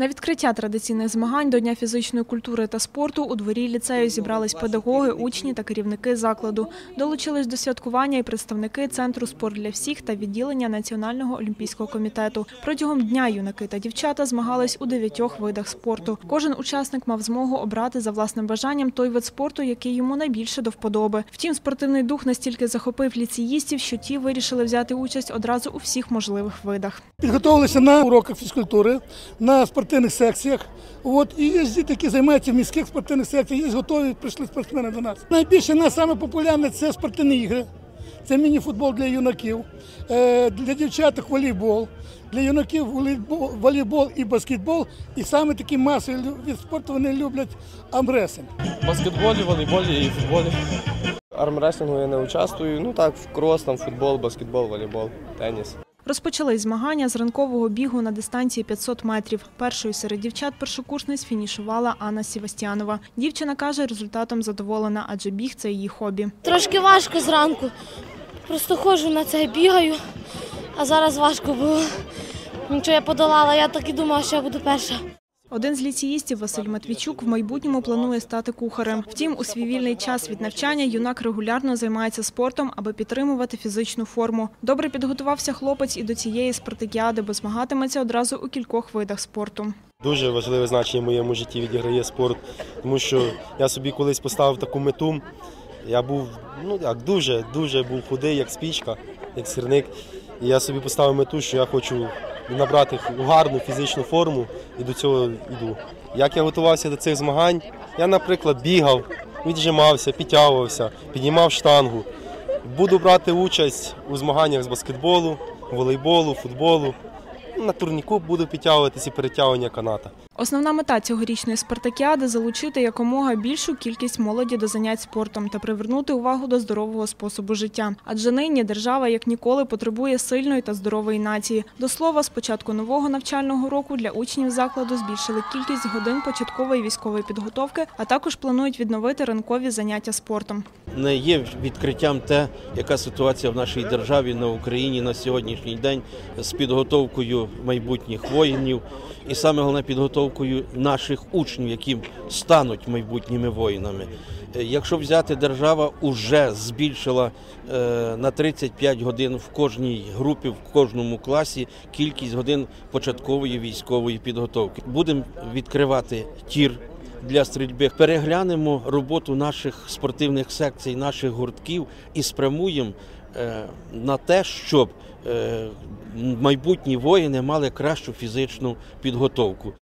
На відкриття традиційних змагань до Дня фізичної культури та спорту у дворі ліцею зібрались педагоги, учні та керівники закладу. Долучились до святкування і представники Центру «Спорт для всіх» та відділення Національного олімпійського комітету. Протягом дня юнаки та дівчата змагались у дев'ятьох видах спорту. Кожен учасник мав змогу обрати за власним бажанням той вид спорту, який йому найбільше до вподоби. Втім, спортивний дух настільки захопив ліцеїстів, що ті вирішили взяти участь одразу у всіх можливих видах. Підготовилися на уроках фізкультури, на спортивних секціях. От, і є діти, які займаються в міських спортивних секціях, є готові, прийшли спортсмени до нас. Найбільше нас саме популярне це спортивні ігри, це міні-футбол для юнаків, е, для дівчаток волейбол, для юнаків волейбол, і баскетбол. І саме такі масові від спорту вони люблять амресинг. Баскетболі, волейболі і футболі. Армреслінгу я не участвую. Ну так, в крос, там футбол, баскетбол, волейбол, теніс. Розпочали змагання з ранкового бігу на дистанції 500 метрів. Першою серед дівчат-першокурсниць фінішувала Анна Сівастянова. Дівчина каже, результатом задоволена, адже біг це її хобі. Трошки важко зранку. Просто ходжу на це, бігаю, а зараз важко було. Нічого я подолала, я так і думала, що я буду перша. Один з ліцеїстів Василь Матвійчук в майбутньому планує стати кухарем. Втім, у свій вільний час від навчання юнак регулярно займається спортом, аби підтримувати фізичну форму. Добре підготувався хлопець і до цієї спартакіади, бо змагатиметься одразу у кількох видах спорту. Дуже важливе значення в моєму житті відіграє спорт, тому що я собі колись поставив таку мету. Я був ну як дуже, дуже був худий, як спічка, як сірник. І я собі поставив мету, що я хочу набрати гарну фізичну форму і до цього йду. Як я готувався до цих змагань, я, наприклад, бігав, віджимався, підтягувався, піднімав штангу. Буду брати участь у змаганнях з баскетболу, волейболу, футболу. На турніку буду підтягуватися і перетягування каната. Основна мета цьогорічної спартакіади залучити якомога більшу кількість молоді до занять спортом та привернути увагу до здорового способу життя. Адже нині держава як ніколи потребує сильної та здорової нації. До слова, з початку нового навчального року для учнів закладу збільшили кількість годин початкової військової підготовки, а також планують відновити ранкові заняття спортом. не є відкриттям те, яка ситуація в нашій державі на Україні на сьогоднішній день з підготовкою майбутніх воїнів, і саме головне підготовкою наших учнів, які стануть майбутніми воїнами. Е, Якщо взяти держава, вже збільшила е, на 35 годин в кожній групі, в кожному класі кількість годин початкової військової підготовки. Будемо відкривати тір для стрільби. Переглянемо роботу наших спортивних секцій, наших гуртків і спрямуємо на те, щоб е, майбутні воїни мали кращу фізичну підготовку.